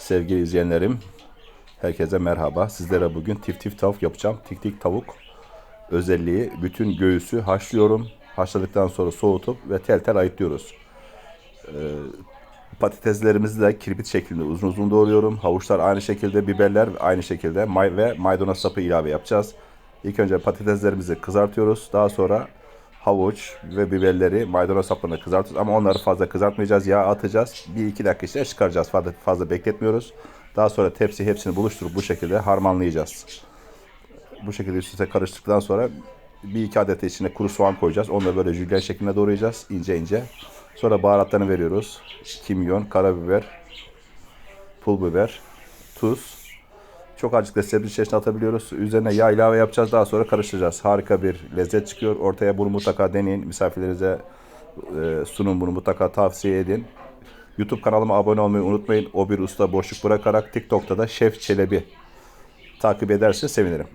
Sevgili izleyenlerim, herkese merhaba. Sizlere bugün tif tif tavuk yapacağım. Tik tik tavuk özelliği bütün göğüsü haşlıyorum. Haşladıktan sonra soğutup ve tel tel ayıtlıyoruz. Ee, patateslerimizi de kirpit şeklinde uzun uzun doğruyorum. Havuçlar aynı şekilde, biberler aynı şekilde may ve maydanoz sapı ilave yapacağız. İlk önce patateslerimizi kızartıyoruz. Daha sonra havuç ve biberleri maydanoz saplarına kızartıyoruz. Ama onları fazla kızartmayacağız. Yağ atacağız. 1-2 dakika içinde çıkaracağız. Fazla, fazla bekletmiyoruz. Daha sonra tepsi hepsini buluşturup bu şekilde harmanlayacağız. Bu şekilde üst üste karıştıktan sonra bir iki adet de içine kuru soğan koyacağız. Onu da böyle jülyen şeklinde doğrayacağız ince ince. Sonra baharatlarını veriyoruz. Kimyon, karabiber, pul biber, tuz. Çok azıcık da sebze çeşni atabiliyoruz. Üzerine yağ ilave yapacağız. Daha sonra karıştıracağız. Harika bir lezzet çıkıyor. Ortaya bunu mutlaka deneyin. Misafirlerinize e, sunun bunu mutlaka tavsiye edin. YouTube kanalıma abone olmayı unutmayın. O bir usta boşluk bırakarak TikTok'ta da Şef Çelebi takip ederse sevinirim.